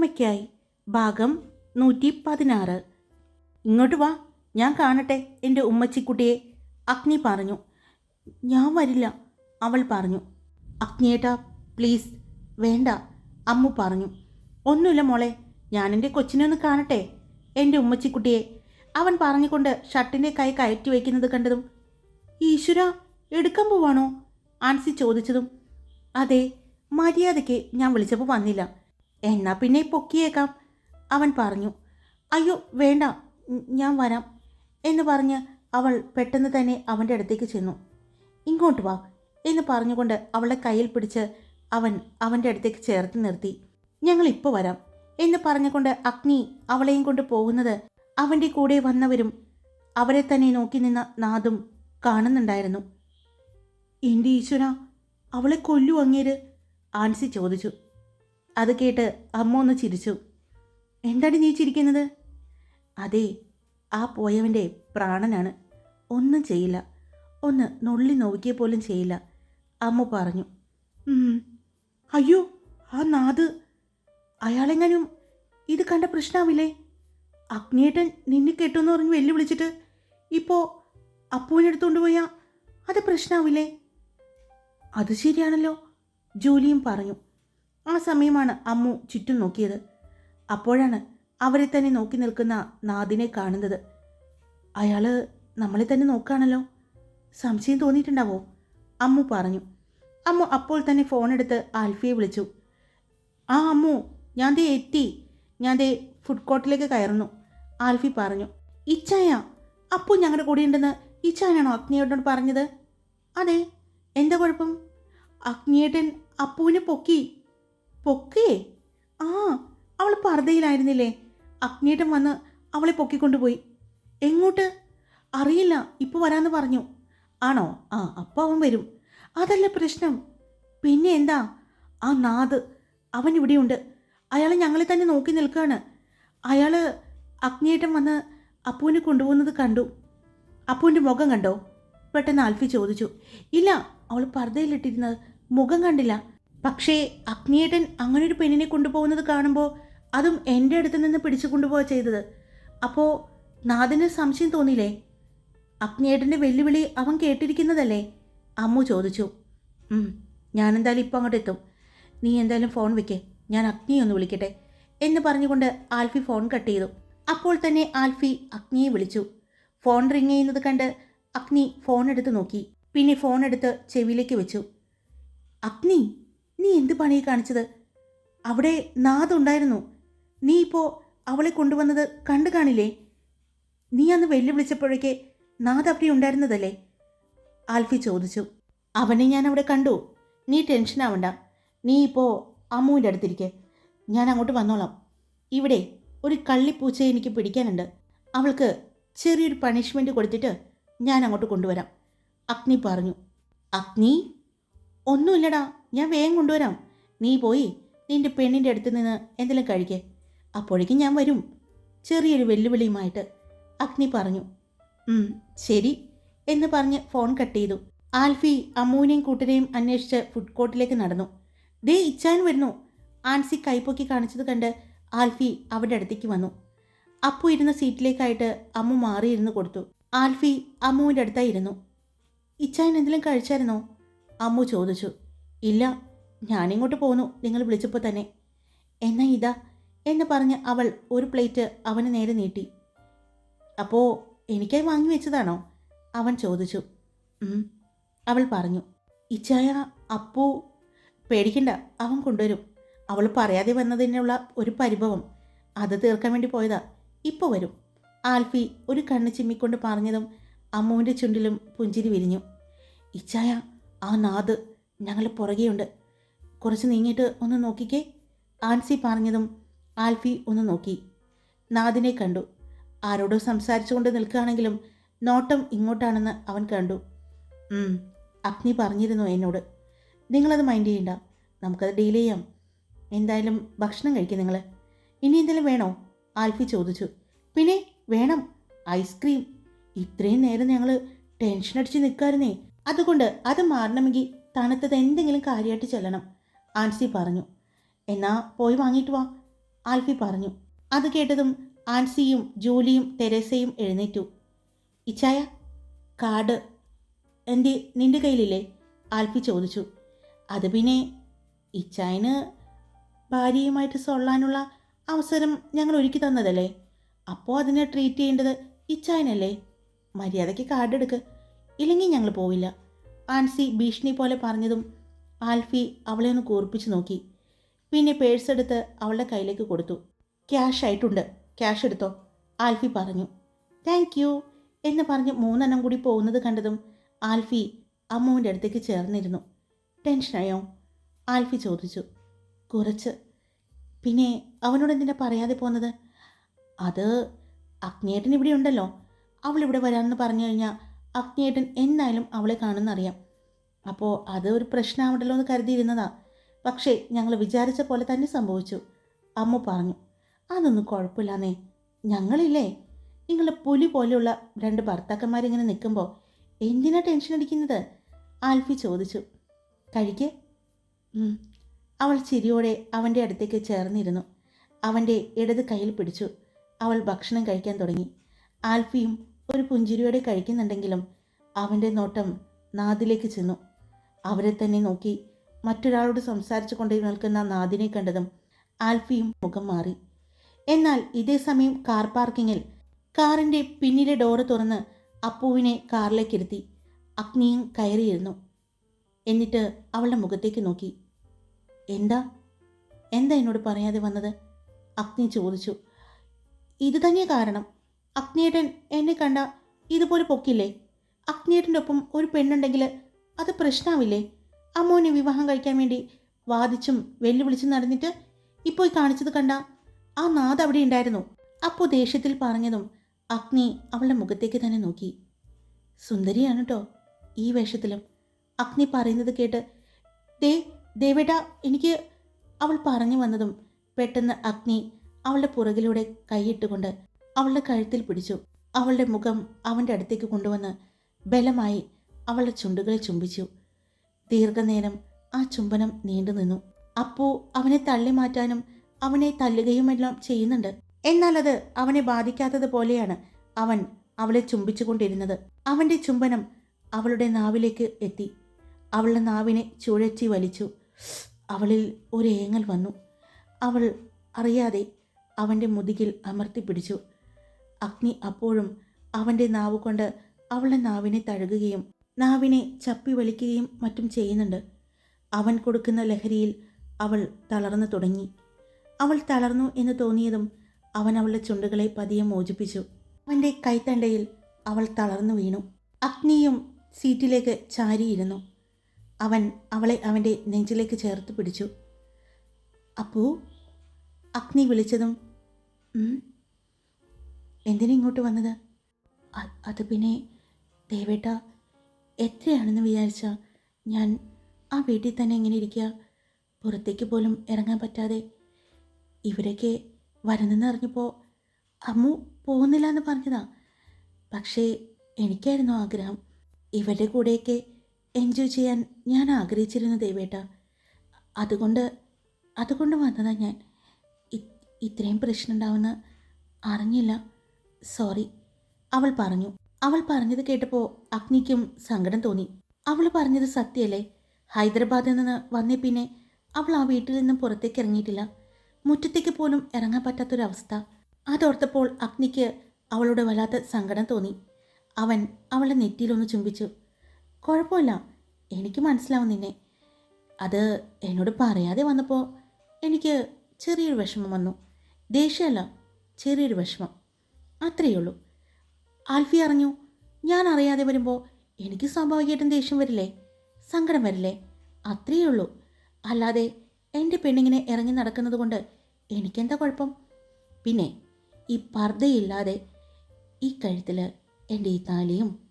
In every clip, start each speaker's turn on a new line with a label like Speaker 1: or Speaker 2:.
Speaker 1: അമ്മയ്ക്കായി. ഭാഗം നൂറ്റി പതിനാറ് ഇങ്ങോട്ട് വാ. ഞാൻ കാണട്ടെ എന്റെ ഉമ്മച്ചിക്കുട്ടിയെ. അഗ്നി പറഞ്ഞു. ഞാൻ വരില്ല അവൾ പറഞ്ഞു. അഗ്നിയേട്ടാ പ്ലീസ് വേണ്ട അമ്മു പറഞ്ഞു. ഒന്നുമില്ല മോളെ ഞാൻ എന്റെ കൊച്ചിനെ ഒന്ന് കാണട്ടെ എന്റെ ഉമ്മച്ചിക്കുട്ടിയെ. അവൻ പറഞ്ഞുകൊണ്ട് ഷർട്ടിന്റെ കൈ കയറ്റി വയ്ക്കുന്നത് കണ്ടതും ഈശ്വര എടുക്കാൻ പോവാണോ? ആൻസി ചോദിച്ചതും അതെ മര്യാദയ്ക്ക് ഞാൻ വിളിച്ചപ്പോൾ വന്നില്ല. എന്നാ പിന്നെ പൊക്കിയേക്കാം. അവൻ പറഞ്ഞു അയ്യോ വേണ്ട ഞാൻ വരാം എന്ന് പറഞ്ഞ് അവൾ പെട്ടെന്ന് തന്നെ അവന്റെ അടുത്തേക്ക് ചെന്നു. ഇങ്ങോട്ട് വാ എന്ന് പറഞ്ഞുകൊണ്ട് അവളെ കയ്യിൽ പിടിച്ച് അവൻ അവന്റെ അടുത്തേക്ക് ചേർത്ത് നിർത്തി. ഞങ്ങൾ ഇപ്പോൾ വരാം എന്ന് പറഞ്ഞുകൊണ്ട് അഗ്നി അവളെയും കൊണ്ട് പോകുന്നത് അവന്റെ കൂടെ വന്നവരും അവരെ തന്നെ നോക്കി നിന്ന നാദും കാണുന്നുണ്ടായിരുന്നു. എന്റെ ഈശ്വര അവളെ കൊല്ലു അങ്ങേര് ആൻസി ചോദിച്ചു. അത് കേട്ട് അമ്മ ഒന്ന് ചിരിച്ചു. എന്താണ് നീ ചിരിക്കുന്നത്? അതെ ആ പോയവന്റെ പ്രാണനാണ്. ഒന്നും ചെയ്യില്ല. ഒന്ന് നുള്ളി നോക്കിയ പോലും ചെയ്യില്ല അമ്മ പറഞ്ഞു. അയ്യോ ആ നാത് അയാളെങ്ങാനും ഇത് കണ്ട പ്രശ്നമാവില്ലേ അഗ്നിയേട്ടൻ നിന്നെ കെട്ടുമെന്ന് പറഞ്ഞ് വെല്ലുവിളിച്ചിട്ട് ഇപ്പോൾ അപ്പുവിനെ എടുത്തുകൊണ്ട് പോയാൽ അത് പ്രശ്നമാവില്ലേ അത് ശരിയാണല്ലോ ജൂലിയും പറഞ്ഞു. ആ സമയമാണ് അമ്മു ചുറ്റും നോക്കിയത്. അപ്പോഴാണ് അവരെ തന്നെ നോക്കി നിൽക്കുന്ന നാദിനെ കാണുന്നത്. അയാൾ നമ്മളെ തന്നെ നോക്കുകയാണല്ലോ സംശയം തോന്നിയിട്ടുണ്ടാവോ? അമ്മു പറഞ്ഞു. അമ്മു അപ്പോൾ തന്നെ ഫോൺ എടുത്ത് ആൽഫിയെ വിളിച്ചു. ആ അമ്മു ഞാൻ ദേ എത്തി. ഞാൻ ദേ ഫുഡ് കോർട്ടിലേക്ക് കയറുന്നു. ആൽഫി പറഞ്ഞു. ഇച്ചായ അപ്പോൾ ഞങ്ങളുടെ കൂടെ ഉണ്ടെന്ന് ഇച്ചായനാണോ അഗ്നിയേട്ടനോട് പറഞ്ഞത്? അതെ എന്താ കുഴപ്പം? അഗ്നിയേട്ടൻ അപ്പുവിനെ പൊക്കി പൊക്കിയേ ആ അവൾ പർദ്ദയിലായിരുന്നില്ലേ. അഗ്നിയേട്ടൻ വന്ന് അവളെ പൊക്കിക്കൊണ്ടുപോയി. എങ്ങോട്ട്? അറിയില്ല ഇപ്പൊ വരാന്ന് പറഞ്ഞു. ആണോ? ആ അപ്പോൾ അവൻ വരും. അതല്ല പ്രശ്നം. പിന്നെ എന്താ? ആ നാദ് അവൻ ഇവിടെയുണ്ട്. അയാൾ ഞങ്ങളെ തന്നെ നോക്കി നിൽക്കുകയാണ് അയാൾ അഗ്നിയേട്ടൻ വന്ന് അപ്പുവിനെ കൊണ്ടുപോകുന്നത് കണ്ടു. അപ്പുവിന്റെ മുഖം കണ്ടോ? പെട്ടെന്ന് ആൽഫി ചോദിച്ചു. ഇല്ല അവൾ പർദ്ദയിലിട്ടിരുന്നത് മുഖം കണ്ടില്ല. പക്ഷേ അഗ്നിയേട്ടൻ അങ്ങനെ ഒരു പെണ്ണിനെ കൊണ്ടുപോകുന്നത് കാണുമ്പോൾ അതും എന്റെ അടുത്ത് നിന്ന് പിടിച്ചു കൊണ്ടുപോവുക ചെയ്തത്. അപ്പോൾ നാഥന് സംശയം തോന്നിയില്ലേ? അഗ്നിയേട്ടന്റെ വെല്ലുവിളി അവൻ കേട്ടിരിക്കുന്നതല്ലേ? അമ്മു ചോദിച്ചു. "ഉം, ഞാനെന്തായാലും ഇപ്പം അങ്ങോട്ട് എത്തും. നീ എന്തായാലും ഫോൺ വെക്കേ. ഞാൻ അഗ്നിയെ ഒന്ന് വിളിക്കട്ടെ എന്ന് പറഞ്ഞുകൊണ്ട് ആൽഫി ഫോൺ കട്ട് ചെയ്തു. അപ്പോൾ തന്നെ ആൽഫി അഗ്നിയെ വിളിച്ചു. ഫോൺ റിങ് ചെയ്യുന്നത് കണ്ട് അഗ്നി ഫോൺ എടുത്ത് നോക്കി. പിന്നെ ഫോൺ എടുത്ത് ചെവിയിലേക്ക് വെച്ചു. അഗ്നി നീ എന്ത് പണി കാണിച്ചത്? അവിടെ നാദുണ്ടായിരുന്നു. നീ ഇപ്പോൾ അവളെ കൊണ്ടുവന്നത് കണ്ടു കാണില്ലേ? നീ അന്ന് വെല്ലുവിളിച്ചപ്പോഴേക്ക് നാദ് അവിടെ ഉണ്ടായിരുന്നതല്ലേ? ആൽഫി ചോദിച്ചു. അവനെ ഞാൻ അവിടെ കണ്ടു. നീ ടെൻഷൻ ആവണ്ട. നീ ഇപ്പോൾ അമ്മുവിന്റെ അടുത്തിരിക്കെ. ഞാൻ അങ്ങോട്ട് വന്നോളാം. ഇവിടെ ഒരു കള്ളിപ്പൂച്ചയെ എനിക്ക് പിടിക്കാനുണ്ട്. അവൾക്ക് ചെറിയൊരു പണിഷ്മെന്റ് കൊടുത്തിട്ട് ഞാൻ അങ്ങോട്ട് കൊണ്ടുവരാം. അഗ്നി പറഞ്ഞു. അഗ്നി? ഒന്നുമില്ലടാ ഞാൻ വേഗം കൊണ്ടുവരാം. നീ പോയി നിന്റെ പെണ്ണിന്റെ അടുത്ത് നിന്ന് എന്തെങ്കിലും കഴിക്കേ. അപ്പോഴേക്കും ഞാൻ വരും. ചെറിയൊരു വെല്ലുവിളിയുമായിട്ട് അഗ്നി പറഞ്ഞു. "ഉം, ശരി എന്ന് പറഞ്ഞ് ഫോൺ കട്ട് ചെയ്തു. ആൽഫി അമ്മുവിനെയും കൂട്ടരെയും അന്വേഷിച്ച് ഫുഡ് കോർട്ടിലേക്ക് നടന്നു. ദേ ഇച്ചാൻ വരുന്നു. ആൻസി കൈപ്പൊക്കി കാണിച്ചത് കണ്ട് ആൽഫി അവിടെ അടുത്തേക്ക് വന്നു. അപ്പു ഇരുന്ന സീറ്റിലേക്കായിട്ട് അമ്മു മാറിയിരുന്ന് കൊടുത്തു. ആൽഫി അമ്മുവിന്റെ അടുത്തായിരുന്നു ഇച്ചാൻ എന്തെങ്കിലും കഴിച്ചായിരുന്നോ? അമ്മു ചോദിച്ചു ഇല്ല ഞാനിങ്ങോട്ട് പോന്നു. നിങ്ങൾ വിളിച്ചപ്പോൾ തന്നെ. എന്നാ ഇതാ എന്ന് പറഞ്ഞ് അവൾ ഒരു പ്ലേറ്റ് അവന് നേരെ നീട്ടി. അപ്പോൾ എനിക്കായി വാങ്ങി വെച്ചതാണോ? അവൻ ചോദിച്ചു. അവൾ പറഞ്ഞു. ഇച്ചായ അപ്പു പേടിക്കണ്ട അവൻ കൊണ്ടുവരും. അവൾ പറയാതെ വന്നതിനുള്ള ഒരു പരിഭവം. അത് തീർക്കാൻ വേണ്ടി പോയതാ. ഇപ്പോൾ വരും. ആൽഫി ഒരു കണ്ണ് ചിമ്മിക്കൊണ്ട് പറഞ്ഞതും അമ്മുവിന്റെ ചുണ്ടിലും പുഞ്ചിരി വിരിഞ്ഞു. ഇച്ചായ ആ നാദ് ഞങ്ങൾ പുറകെയുണ്ട്. കുറച്ച് നീങ്ങിയിട്ട് ഒന്ന് നോക്കിക്കേ. ആൻസി പറഞ്ഞതും ആൽഫി ഒന്ന് നോക്കി. നാദിനെ കണ്ടു. ആരോടോ സംസാരിച്ചുകൊണ്ട് നിൽക്കുകയാണെങ്കിലും നോട്ടം ഇങ്ങോട്ടാണെന്ന് അവൻ കണ്ടു. "ഉം, അഗ്നി പറഞ്ഞിരുന്നു എന്നോട്. നിങ്ങളത് മൈൻഡ് ചെയ്യണ്ട. നമുക്കത് ഡീൽ ചെയ്യാം. എന്തായാലും ഭക്ഷണം കഴിക്കും നിങ്ങൾ ഇനി എന്തെങ്കിലും വേണോ? ആൽഫി ചോദിച്ചു. പിന്നെ വേണം. ഐസ്ക്രീം. ഇത്രയും നേരം ഞങ്ങൾ ടെൻഷൻ അടിച്ച് നിൽക്കായിരുന്നേ. അതുകൊണ്ട് അത് മാറണമെങ്കിൽ തണുത്തത് എന്തെങ്കിലും കാര്യമായിട്ട് ചെല്ലണം. ആൻസി പറഞ്ഞു. എന്നാ പോയി വാങ്ങിയിട്ട് വാ ആൽഫി പറഞ്ഞു. അത് കേട്ടതും ആൻസിയും ജൂലിയും തെരേസയും എഴുന്നേറ്റു. ഇച്ചായ കാർഡ് എന്റെ നിന്റെ കയ്യിലില്ലേ? ആൽഫി ചോദിച്ചു. അത് പിന്നെ ഇച്ചായന് ഭാര്യയുമായിട്ട് സൊള്ളാനുള്ള അവസരം ഞങ്ങൾ ഒരുക്കി തന്നതല്ലേ? അപ്പോൾ അതിനെ ട്രീറ്റ് ചെയ്യേണ്ടത് ഇച്ചായനല്ലേ? മര്യാദയ്ക്ക് കാർഡ് എടുക്ക്. ഇല്ലെങ്കിൽ ഞങ്ങൾ പോവില്ല. ആൻസി ഭീഷണി പോലെ പറഞ്ഞതും ആൽഫി അവളെ ഒന്ന് കൂർപ്പിച്ച് നോക്കി. പിന്നെ പേഴ്സ് എടുത്ത് അവളുടെ കയ്യിലേക്ക് കൊടുത്തു. ക്യാഷ് ആയിട്ടുണ്ട്. ക്യാഷ് എടുത്തോ? ആൽഫി പറഞ്ഞു. താങ്ക് യു എന്ന് പറഞ്ഞ് മൂന്നെണ്ണം കൂടി പോകുന്നത് കണ്ടതും ആൽഫി അമ്മുവിന്റെ അടുത്തേക്ക് ചേർന്നിരുന്നു. ടെൻഷനായോ ആൽഫി ചോദിച്ചു. കുറച്ച്. പിന്നെ അവനോട് എന്തിനാ പറയാതെ പോകുന്നത് അത് അഗ്നേട്ടൻ ഇവിടെ ഉണ്ടല്ലോ. അവൾ ഇവിടെ വരാമെന്ന് പറഞ്ഞു കഴിഞ്ഞാൽ അഗ്നേട്ടൻ എന്നായാലും അവളെ കാണുന്നറിയാം. അപ്പോൾ അത് ഒരു പ്രശ്നമാവണ്ടല്ലോ എന്ന് കരുതിയിരുന്നതാ. പക്ഷേ ഞങ്ങൾ വിചാരിച്ച പോലെ തന്നെ സംഭവിച്ചു. അമ്മ പറഞ്ഞു അതൊന്നും കുഴപ്പമില്ലാന്നേ. ഞങ്ങളില്ലേ? നിങ്ങളെ പുലി പോലെയുള്ള രണ്ട് ഭർത്താക്കന്മാരിങ്ങനെ നിൽക്കുമ്പോൾ എന്തിനാ ടെൻഷൻ അടിക്കുന്നത്? ആൽഫി ചോദിച്ചു. കഴിക്ക്. അവൾ ചിരിയോടെ അവന്റെ അടുത്തേക്ക് ചേർന്നിരുന്നു. അവന്റെ ഇടത് കയ്യിൽ പിടിച്ചു. അവൾ ഭക്ഷണം കഴിക്കാൻ തുടങ്ങി. ആൽഫിയും ഒരു പുഞ്ചിരിയോടെ കഴിക്കുന്നുണ്ടെങ്കിലും അവന്റെ നോട്ടം നാദിലേക്ക് ചെന്നു. അവരെ തന്നെ നോക്കി മറ്റൊരാളോട് സംസാരിച്ചു കൊണ്ട് നിൽക്കുന്ന നാദിനെ കണ്ടതും ആൽഫിയും മുഖം മാറി. എന്നാൽ ഇതേ സമയം കാർ പാർക്കിങ്ങിൽ കാറിന്റെ പിന്നിലെ ഡോറ് തുറന്ന് അപ്പുവിനെ കാറിലേക്ക് ഇരുത്തി അഗ്നിയും കയറിയിരുന്നു. എന്നിട്ട് അവളുടെ മുഖത്തേക്ക് നോക്കി. എന്താ? എന്താ എന്നോട് പറയാതെ വന്നത്? അഗ്നി ചോദിച്ചു. ഇത് തന്നെ കാരണം. അഗ്നിയേട്ടൻ എന്നെ കണ്ട ഇതുപോലെ പൊക്കില്ലേ? അഗ്നിയേട്ടന്റെ ഒപ്പം ഒരു പെണ്ണുണ്ടെങ്കിൽ അത് പ്രശ്നമാവില്ലേ അമ്മോനെ വിവാഹം കഴിക്കാൻ വേണ്ടി വാദിച്ചും വെല്ലുവിളിച്ചും നടന്നിട്ട് ഇപ്പോൾ കാണിച്ചത് കണ്ട ആ നാദ് അവിടെ ഉണ്ടായിരുന്നു. അപ്പോൾ ദേഷ്യത്തിൽ പറഞ്ഞതും അഗ്നി അവളുടെ മുഖത്തേക്ക് തന്നെ നോക്കി. സുന്ദരിയാണ് കേട്ടോ ഈ വേഷത്തിലും. അഗ്നി പറയുന്നത് കേട്ട് ദേ ദേവേട്ട എനിക്ക് അവൾ പറഞ്ഞു വന്നതും പെട്ടെന്ന് അഗ്നി അവളുടെ പുറകിലൂടെ കൈയിട്ടുകൊണ്ട് അവളുടെ കഴുത്തിൽ പിടിച്ചു. അവളുടെ മുഖം അവന്റെ അടുത്തേക്ക് കൊണ്ടുവന്ന് ബലമായി അവളുടെ ചുണ്ടുകളെ ചുംബിച്ചു. ദീർഘനേരം ആ ചുംബനം നീണ്ടു നിന്നു. അപ്പോ അവനെ തള്ളി മാറ്റാനും അവനെ തല്ലുകയുമെല്ലാം ചെയ്യുന്നുണ്ട്. എന്നാൽ അത് അവനെ ബാധിക്കാത്തത് പോലെയാണ് അവൻ അവളെ ചുംബിച്ചുകൊണ്ടിരുന്നത്. അവന്റെ ചുംബനം അവളുടെ നാവിലേക്ക് എത്തി. അവളുടെ നാവിനെ ചുഴറ്റി വലിച്ചു. അവളിൽ ഒരു ഏങ്ങൽ വന്നു. അവൾ അറിയാതെ അവന്റെ മുതുകിൽ അമർത്തി പിടിച്ചു. അഗ്നി അപ്പോഴും അവന്റെ നാവ് കൊണ്ട് അവളുടെ നാവിനെ തഴുകുകയും നാവിനെ ചപ്പി വലിക്കുകയും മറ്റും ചെയ്യുന്നുണ്ട്. അവൻ കൊടുക്കുന്ന ലഹരിയിൽ അവൾ തളർന്നു തുടങ്ങി. അവൾ തളർന്നു എന്ന് തോന്നിയതും അവൻ അവളുടെ ചുണ്ടുകളെ പതിയെ മോചിപ്പിച്ചു. അവന്റെ കൈത്തണ്ടയിൽ അവൾ തളർന്നു വീണു. അഗ്നിയും സീറ്റിലേക്ക് ചാരിയിരുന്നു. അവൻ അവളെ അവന്റെ നെഞ്ചിലേക്ക് ചേർത്ത് പിടിച്ചു. അപ്പൂ അഗ്നി വിളിച്ചതും "ഉം, എന്തിനാ ഇങ്ങോട്ട് വന്നത്? അത് പിന്നെ ദേവേട്ട എത്രയാണെന്ന് വിചാരിച്ച ഞാൻ ആ വീട്ടിൽ തന്നെ ഇങ്ങനെ ഇരിക്കുക പുറത്തേക്ക് പോലും ഇറങ്ങാൻ പറ്റാതെ. ഇവരൊക്കെ വരുന്നെന്ന് അറിഞ്ഞപ്പോൾ അമ്മു പോകുന്നില്ല എന്ന് പറഞ്ഞതാ. പക്ഷേ എനിക്കായിരുന്നു ആഗ്രഹം ഇവരുടെ കൂടെയൊക്കെ എൻജോയ് ചെയ്യാൻ ഞാൻ ആഗ്രഹിച്ചിരുന്നു ദേവേട്ട. അതുകൊണ്ട് അതുകൊണ്ട് വന്നതാ ഞാൻ. ഇത്രയും പ്രശ്നം ഉണ്ടാവുമെന്ന് അറിഞ്ഞില്ല. സോറി. അവൾ പറഞ്ഞു. അവൾ പറഞ്ഞത് കേട്ടപ്പോൾ അഗ്നിക്കും സങ്കടം തോന്നി. അവൾ പറഞ്ഞത് സത്യല്ലേ ഹൈദരാബാദിൽ നിന്ന് വന്നേ പിന്നെ അവൾ ആ വീട്ടിൽ നിന്നും പുറത്തേക്ക് ഇറങ്ങിയിട്ടില്ല. മുറ്റത്തേക്ക് പോലും ഇറങ്ങാൻ പറ്റാത്തൊരവസ്ഥ. അതോർത്തപ്പോൾ അഗ്നിക്ക് അവളോട് വല്ലാത്ത സങ്കടം തോന്നി. അവൻ അവളുടെ നെറ്റിയിലൊന്ന് ചുംബിച്ചു. കുഴപ്പമില്ല. എനിക്ക് മനസ്സിലാവും നിന്നെ. അത് എന്നോട് പറയാതെ വന്നപ്പോൾ എനിക്ക് ചെറിയൊരു വിഷമം വന്നു. ദേഷ്യമല്ല ചെറിയൊരു വിഷമം. അത്രയേ ഉള്ളൂ. ആൽഫി അറിഞ്ഞു. ഞാൻ അറിയാതെ വരുമ്പോൾ എനിക്ക് സ്വാഭാവികമായിട്ടും ദേഷ്യം വരില്ലേ? സങ്കടം വരില്ലേ? അത്രയേ ഉള്ളൂ. അല്ലാതെ എന്റെ പെണ്ണിങ്ങനെ ഇറങ്ങി നടക്കുന്നത് കൊണ്ട് എനിക്കെന്താ കുഴപ്പം? പിന്നെ ഈ പർദ്ദയില്ലാതെ ഈ കഴുത്തിൽ എന്റെ ഈ താലിയും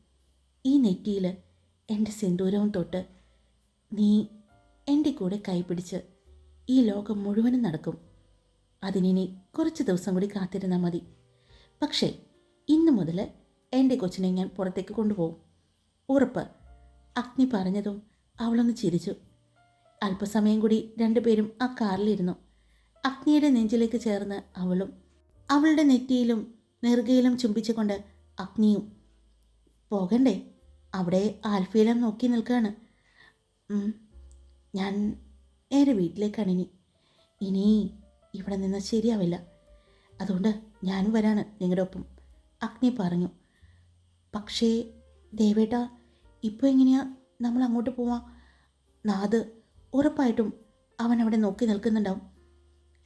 Speaker 1: ഈ നെറ്റിയിൽ എന്റെ സിന്ദൂരവും തൊട്ട് നീ എന്റെ കൂടെ കൈപിടിച്ച് ഈ ലോകം മുഴുവനും നടക്കും. അതിനി കുറച്ച് ദിവസം കൂടി കാത്തിരുന്നാൽ മതി. പക്ഷേ ഇന്നു മുതൽ എന്റെ കൊച്ചിനെ ഞാൻ പുറത്തേക്ക് കൊണ്ടുപോകും. ഉറപ്പ്. അഗ്നി പറഞ്ഞതും അവളൊന്ന് ചിരിച്ചു. അല്പസമയം കൂടി രണ്ടുപേരും ആ കാറിലിരുന്നു. അഗ്നിയുടെ നെഞ്ചിലേക്ക് ചേർന്ന് അവളും അവളുടെ നെറ്റിയിലും നെറുകയിലും ചുംബിച്ചുകൊണ്ട് അഗ്നിയും പോകണ്ടേ? അവിടെ ആൽഫീലം നോക്കി നിൽക്കുകയാണ്. ഞാൻ നേരെ വീട്ടിലേക്കാണ് ഇനി ഇനി ഇവിടെ നിന്ന് ശരിയാവില്ല. അതുകൊണ്ട് ഞാനും വരാണ് നിങ്ങളുടെ ഒപ്പം. അഗ്നി പറഞ്ഞു. പക്ഷേ ദേവേട്ട ഇപ്പോൾ എങ്ങനെയാ നമ്മൾ അങ്ങോട്ട് പോവാം? നാദ് ഉറപ്പായിട്ടും അവൻ അവിടെ നോക്കി നിൽക്കുന്നുണ്ടാവും.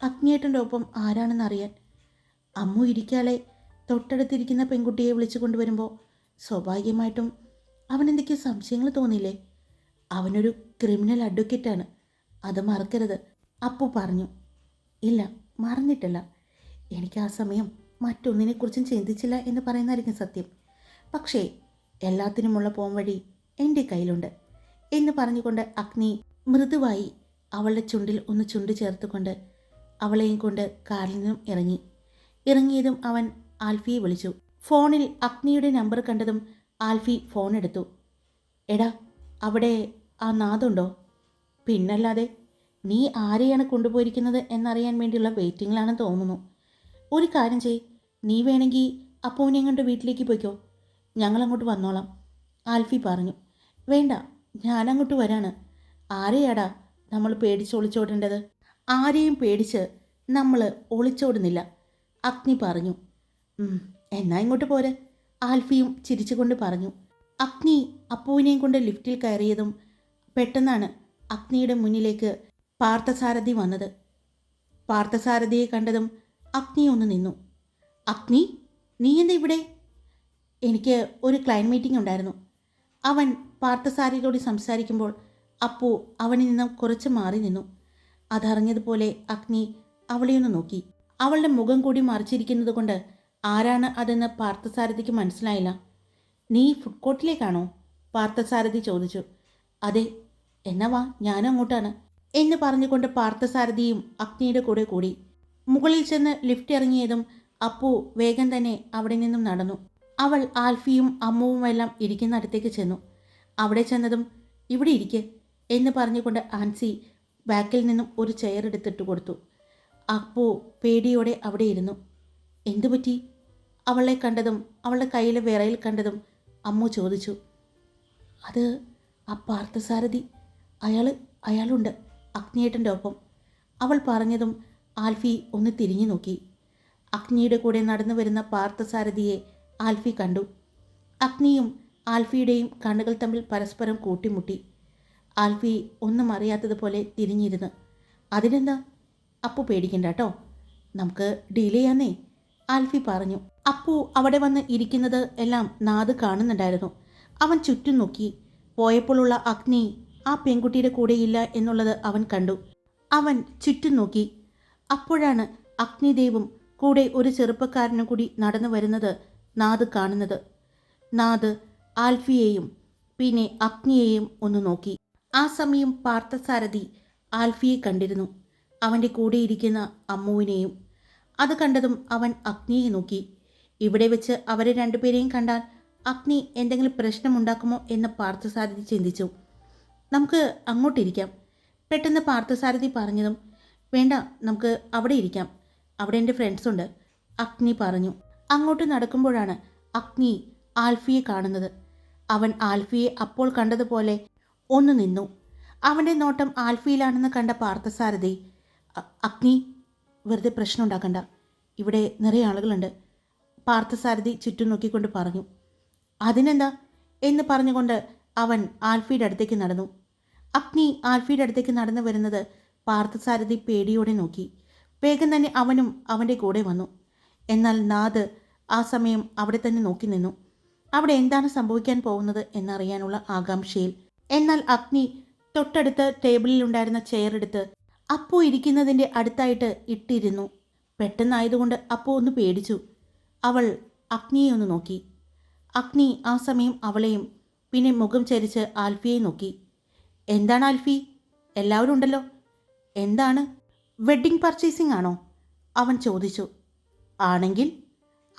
Speaker 1: അഗ്നിയേട്ടന്റെ ഒപ്പം ആരാണെന്നറിയാൻ അമ്മു ഇരിക്കാലെ തൊട്ടടുത്തിരിക്കുന്ന പെൺകുട്ടിയെ വിളിച്ചു കൊണ്ടുവരുമ്പോൾ സ്വാഭാവികമായിട്ടും അവൻ എന്തൊക്കെയോ സംശയങ്ങൾ തോന്നിയില്ലേ? അവനൊരു ക്രിമിനൽ അഡ്വക്കേറ്റാണ്. അത് മറക്കരുത്. അപ്പു പറഞ്ഞു. ഇല്ല മറന്നിട്ടില്ല. എനിക്ക് ആ സമയം മറ്റൊന്നിനെക്കുറിച്ചും ചിന്തിച്ചില്ല എന്ന് പറയുന്നതായിരിക്കും സത്യം. പക്ഷേ എല്ലാത്തിനുമുള്ള പോംവഴി എന്റെ കയ്യിലുണ്ട് എന്ന് പറഞ്ഞുകൊണ്ട് അഗ്നി മൃദുവായി അവളുടെ ചുണ്ടിൽ ഒന്ന് ചുണ്ട് ചേർത്തുകൊണ്ട് അവളെയും കൊണ്ട് കാറിൽ നിന്നും ഇറങ്ങി. ഇറങ്ങിയതും അവൻ ആൽഫിയെ വിളിച്ചു. ഫോണിൽ അഗ്നിയുടെ നമ്പർ കണ്ടതും ആൽഫി ഫോൺ എടുത്തു. എടാ അവിടെ ആ നാദുണ്ടോ? പിന്നല്ലാതെ നീ ആരെയാണ് കൊണ്ടുപോയിരിക്കുന്നത് എന്നറിയാൻ വേണ്ടിയുള്ള വെയിറ്റിംഗിലാണെന്ന് തോന്നുന്നു. ഒരു കാര്യം ചെയ് നീ വേണമെങ്കിൽ അപ്പൂനെ കൊണ്ട് വീട്ടിലേക്ക് പോയിക്കോ. ഞങ്ങളങ്ങോട്ട് വന്നോളാം. ആൽഫി പറഞ്ഞു. വേണ്ട ഞാനങ്ങോട്ട് വരാണ്. ആരെയാടാ നമ്മൾ പേടിച്ച് ഒളിച്ചോടേണ്ടത്? ആരെയും പേടിച്ച് നമ്മൾ ഒളിച്ചോടുന്നില്ല. അഗ്നി പറഞ്ഞു. എന്നാ ഇങ്ങോട്ട് പോരെ. ആൽഫിയും ചിരിച്ചുകൊണ്ട് പറഞ്ഞു. അഗ്നി അപ്പുവിനെയും കൊണ്ട് ലിഫ്റ്റിൽ കയറിയതും പെട്ടെന്നാണ് അഗ്നിയുടെ മുന്നിലേക്ക് പാർത്ഥസാരഥി വന്നത്. പാർത്ഥസാരഥിയെ കണ്ടതും അഗ്നി ഒന്ന് നിന്നു. അഗ്നി നീ എന്താ ഇവിടെ? എനിക്ക് ഒരു ക്ലയന്റ് മീറ്റിംഗ് ഉണ്ടായിരുന്നു. അവൻ പാർത്ഥസാരികളോട് സംസാരിക്കുമ്പോൾ അപ്പു അവനിൽ നിന്നും കുറച്ച് മാറി നിന്നു. അതറിഞ്ഞതുപോലെ അഗ്നി അവളെ ഒന്ന് നോക്കി. അവളുടെ മുഖം കൂടി മറിച്ചിരിക്കുന്നത് കൊണ്ട് ആരാണ് അതെന്ന് പാർത്ഥസാരഥിക്ക് മനസ്സിലായില്ല. നീ ഫുഡ് കോർട്ടിലേക്കാണോ പാർത്ഥസാരഥി ചോദിച്ചു. അതെ എന്നാ വാ ഞാനും അങ്ങോട്ടാണ് എന്ന് പറഞ്ഞുകൊണ്ട് പാർത്ഥസാരഥിയും അഗ്നിയുടെ കൂടെ കൂടി. മുകളിൽ ചെന്ന് ലിഫ്റ്റ് ഇറങ്ങിയതും അപ്പു വേഗം തന്നെ അവിടെ നിന്നും നടന്നു. അവൾ ആൽഫിയും അമ്മുവുമെല്ലാം ഇരിക്കുന്നിടത്തേക്ക് ചെന്നു. അവിടെ ചെന്നതും ഇവിടെ ഇരിക്ക് എന്ന് പറഞ്ഞുകൊണ്ട് ആൻസി ബാക്കിൽ നിന്നും ഒരു ചെയർ എടുത്തിട്ട് കൊടുത്തു. അപ്പു പേടിയോടെ അവിടെ ഇരുന്നു. എന്തു പറ്റി? അവളെ കണ്ടതും അവളുടെ കയ്യിലെ വിറയിൽ കണ്ടതും അമ്മു ചോദിച്ചു. അത് ആ പാർത്ഥസാരഥി. അയാൾ അയാളുണ്ട് അഗ്നിയേട്ടന്റെ ഒപ്പം. അവൾ പറഞ്ഞതും ആൽഫി ഒന്ന് തിരിഞ്ഞു നോക്കി. അഗ്നിയുടെ കൂടെ നടന്നു വരുന്ന പാർത്ഥസാരഥിയെ ആൽഫി കണ്ടു. അഗ്നിയും ആൽഫിയുടെയും കണ്ണുകൾ തമ്മിൽ പരസ്പരം കൂട്ടിമുട്ടി. ആൽഫി ഒന്നും അറിയാത്തതുപോലെ തിരിഞ്ഞിരുന്നു. അതിനെന്താ? അപ്പു പേടിക്കണ്ട കേട്ടോ നമുക്ക് ഡീൽ ചെയ്യാന്നേ. ആൽഫി പറഞ്ഞു. അപ്പു അവിടെ വന്ന് ഇരിക്കുന്നത് എല്ലാം നാത് കാണുന്നുണ്ടായിരുന്നു. അവൻ ചുറ്റും നോക്കി. പോയപ്പോഴുള്ള അഗ്നി ആ പെൺകുട്ടിയുടെ കൂടെയില്ല എന്നുള്ളത് അവൻ കണ്ടു. അവൻ ചുറ്റും നോക്കി. അപ്പോഴാണ് അഗ്നിദേവും കൂടെ ഒരു ചെറുപ്പക്കാരനും കൂടി നടന്നു വരുന്നത് നാദ് കാണുന്നത്. നാദ് ആൽഫിയെയും പിന്നെ അഗ്നിയെയും ഒന്ന് നോക്കി. ആ സമയം പാർത്ഥസാരഥി ആൽഫിയെ കണ്ടിരുന്നു. അവന്റെ കൂടെയിരിക്കുന്ന അമ്മുവിനെയും. അത് കണ്ടതും അവൻ അഗ്നിയെ നോക്കി. ഇവിടെ വെച്ച് അവരെ രണ്ടുപേരെയും കണ്ടാൽ അഗ്നി എന്തെങ്കിലും പ്രശ്നമുണ്ടാക്കുമോ എന്ന് പാർത്ഥസാരഥി ചിന്തിച്ചു. നമുക്ക് അങ്ങോട്ടിരിക്കാം. പെട്ടെന്ന് പാർത്ഥസാരഥി പറഞ്ഞതും വേണ്ട നമുക്ക് അവിടെ ഇരിക്കാം. അവിടെ എന്റെ ഫ്രണ്ട്സ് ഉണ്ട്. അഗ്നി പറഞ്ഞു. അങ്ങോട്ട് നടക്കുമ്പോഴാണ് അഗ്നി ആൽഫിയെ കാണുന്നത്. അവൻ ആൽഫിയെ അപ്പോൾ കണ്ടതുപോലെ ഒന്ന് നിന്നു. അവന്റെ നോട്ടം ആൽഫിയിലാണെന്ന് കണ്ട പാർത്ഥസാരഥി "അ- അഗ്നി വെറുതെ പ്രശ്നം ഉണ്ടാക്കണ്ട. ഇവിടെ നിറയെ ആളുകളുണ്ട്. പാർത്ഥസാരഥി ചുറ്റും നോക്കിക്കൊണ്ട് പറഞ്ഞു. അതിനെന്താ? എന്ന് പറഞ്ഞുകൊണ്ട് അവൻ ആൽഫിയുടെ അടുത്തേക്ക് നടന്നു. അഗ്നി ആൽഫിയുടെ അടുത്തേക്ക് നടന്നു വരുന്നത് പാർത്ഥസാരഥി പേടിയോടെ നോക്കി. വേഗം തന്നെ അവനും അവന്റെ കൂടെ വന്നു. എന്നാൽ നാദ് ആ സമയം അവിടെ തന്നെ നോക്കി നിന്നു. അവിടെ എന്താണ് സംഭവിക്കാൻ പോകുന്നത് എന്നറിയാനുള്ള ആകാംക്ഷയിൽ. എന്നാൽ അഗ്നി തൊട്ടടുത്ത് ചെയർ എടുത്ത് അപ്പു ഇരിക്കുന്നതിന്റെ അടുത്തായിട്ട് ഇട്ടിരുന്നു. പെട്ടെന്നായതുകൊണ്ട് അപ്പു ഒന്ന് പേടിച്ചു. അവൾ അഗ്നിയെ ഒന്ന് നോക്കി. അഗ്നി ആ സമയം അവളെയും പിന്നെ മുഖം ചരിച്ച് ആൽഫിയെ നോക്കി. എന്താണ് ആൽഫി? എല്ലാവരും ഉണ്ടല്ലോ. എന്താണ്? വെഡ്ഡിംഗ് പർച്ചേസിംഗ് ആണോ? അവൻ ചോദിച്ചു. ആണെങ്കിൽ?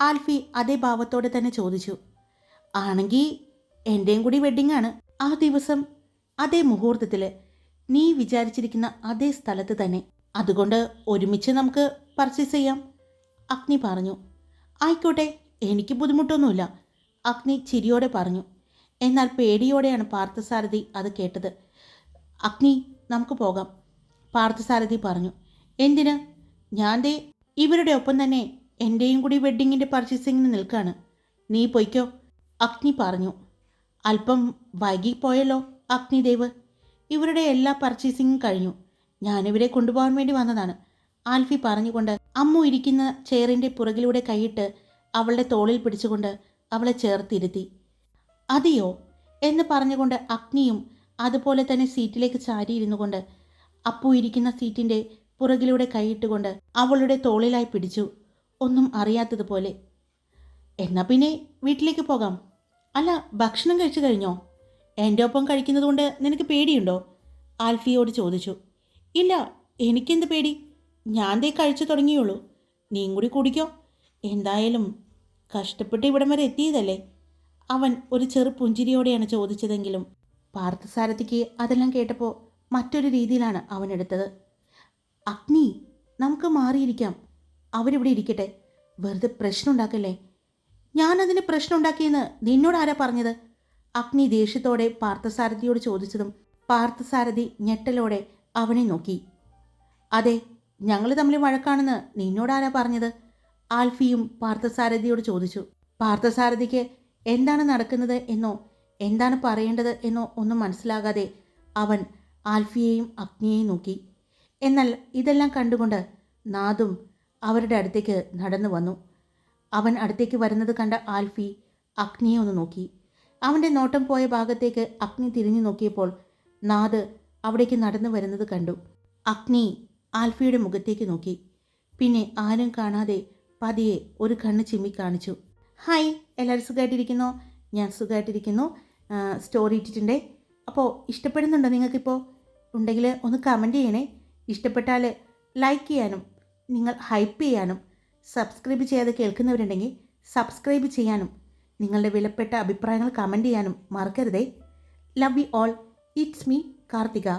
Speaker 1: ആൽഫി അതേ ഭാവത്തോടെ തന്നെ ചോദിച്ചു. ആണെങ്കിൽ എന്റെയും കൂടി വെഡ്ഡിംഗ് ആണ്. ആ ദിവസം അതേ മുഹൂർത്തത്തിൽ നീ വിചാരിച്ചിരിക്കുന്ന അതേ സ്ഥലത്ത് തന്നെ. അതുകൊണ്ട് ഒരുമിച്ച് നമുക്ക് പർച്ചേസ് ചെയ്യാം. അഗ്നി പറഞ്ഞു. ആയിക്കോട്ടെ എനിക്ക് ബുദ്ധിമുട്ടൊന്നുമില്ല അഗ്നി ചിരിയോടെ പറഞ്ഞു. എന്നാൽ പേടിയോടെയാണ് പാർത്ഥസാരഥി അത് കേട്ടത്. അഗ്നി നമുക്ക് പോകാം. പാർത്ഥസാരഥി പറഞ്ഞു എന്തിന്? ഞാൻ ദേ ഇവരുടെ ഒപ്പം തന്നെ എന്റെയും കൂടി വെഡ്ഡിങ്ങിന്റെ പർച്ചേസിങ്ങിന് നിൽക്കാണ്. നീ പൊയ്ക്കോ. അഗ്നി പറഞ്ഞു അല്പം വൈകിപ്പോയല്ലോ അഗ്നിദേവ്. ഇവരുടെ എല്ലാ പർച്ചേസിങ്ങും കഴിഞ്ഞു. ഞാനിവരെ കൊണ്ടുപോകാൻ വേണ്ടി വന്നതാണ്. ആൽഫി പറഞ്ഞുകൊണ്ട് അമ്മു ഇരിക്കുന്ന ചെയറിന്റെ പുറകിലൂടെ കൈയിട്ട് അവളുടെ തോളിൽ പിടിച്ചുകൊണ്ട് അവളെ ചേർത്തിരുത്തി. അതെയോ? എന്ന് പറഞ്ഞുകൊണ്ട് അഗ്നിയും അതുപോലെ തന്നെ സീറ്റിലേക്ക് ചാരിയിരുന്നു കൊണ്ട് അപ്പു ഇരിക്കുന്ന സീറ്റിന്റെ പുറകിലൂടെ കൈയിട്ടുകൊണ്ട് അവളുടെ തോളിലായി പിടിച്ചു. ഒന്നും അറിയാത്തതുപോലെ എന്നാ പിന്നെ വീട്ടിലേക്ക് പോകാം. അല്ല ഭക്ഷണം കഴിച്ചു കഴിഞ്ഞോ? എന്റെ ഒപ്പം കഴിക്കുന്നതുകൊണ്ട് നിനക്ക് പേടിയുണ്ടോ? ആൽഫിയോട് ചോദിച്ചു. ഇല്ല എനിക്കെന്ത് പേടി? ഞാൻ ദേ കഴിച്ചു തുടങ്ങിയുള്ളൂ. നീയും കൂടി കുടിക്കോ. എന്തായാലും കഷ്ടപ്പെട്ട് ഇവിടം വരെ എത്തിയതല്ലേ? അവൻ ഒരു ചെറു പുഞ്ചിരിയോടെയാണ് ചോദിച്ചതെങ്കിലും പാർത്ഥസാരഥിക്ക് അതെല്ലാം കേട്ടപ്പോൾ മറ്റൊരു രീതിയിലാണ് അവൻ എടുത്തത്. അഗ്നി നമുക്ക് മാറിയിരിക്കാം. അവരിവിടെ ഇരിക്കട്ടെ. വെറുതെ പ്രശ്നം ഉണ്ടാക്കല്ലേ ഞാനതിന് പ്രശ്നം ഉണ്ടാക്കിയെന്ന് നിന്നോട് ആരാ പറഞ്ഞത്? അഗ്നി ദേഷ്യത്തോടെ പാർത്ഥസാരഥിയോട് ചോദിച്ചതും പാർത്ഥസാരഥി ഞെട്ടലോടെ അവനെ നോക്കി. അതെ ഞങ്ങൾ തമ്മിൽ വഴക്കാണെന്ന് നിന്നോടാരാ പറഞ്ഞത്? ആൽഫിയും പാർത്ഥസാരഥിയോട് ചോദിച്ചു. പാർത്ഥസാരഥിക്ക് എന്താണ് നടക്കുന്നത് എന്നോ എന്താണ് പറയേണ്ടത് എന്നോ ഒന്നും മനസ്സിലാകാതെ അവൻ ആൽഫിയെയും അഗ്നിയെയും നോക്കി. എന്നാൽ ഇതെല്ലാം കണ്ടുകൊണ്ട് നാദും അവരുടെ അടുത്തേക്ക് നടന്നു വന്നു. അവൻ അടുത്തേക്ക് വരുന്നത് കണ്ട ആൽഫി അഗ്നിയെ ഒന്ന് നോക്കി. അവന്റെ നോട്ടം പോയ ഭാഗത്തേക്ക് അഗ്നി തിരിഞ്ഞു നോക്കിയപ്പോൾ നാദ് അവിടേക്ക് നടന്നു വരുന്നത് കണ്ടു. അഗ്നി ആൽഫിയുടെ മുഖത്തേക്ക് നോക്കി. പിന്നെ ആരും കാണാതെ പതിയെ ഒരു കണ്ണ് ചിമ്മി കാണിച്ചു. ഹായ് എല്ലാവരും സുഖമായിട്ടിരിക്കുന്നോ ഞാൻ സുഖമായിട്ടിരിക്കുന്നു സ്റ്റോറി ഇട്ടിട്ടുണ്ടേ. അപ്പോൾ ഇഷ്ടപ്പെടുന്നുണ്ടോ നിങ്ങൾക്കിപ്പോൾ ഉണ്ടെങ്കിൽ ഒന്ന് കമന്റ് ചെയ്യണേ. ഇഷ്ടപ്പെട്ടാൽ ലൈക്ക് ചെയ്യാനും നിങ്ങൾ ഹൈപ്പ് ചെയ്യാനും സബ്സ്ക്രൈബ് ചെയ്യാതെ കേൾക്കുന്നവരുണ്ടെങ്കിൽ സബ്സ്ക്രൈബ് ചെയ്യാനും നിങ്ങളുടെ വിലപ്പെട്ട അഭിപ്രായങ്ങൾ കമന്റ് ചെയ്യാനും മറക്കരുതേ. Love you all it's me Karthika.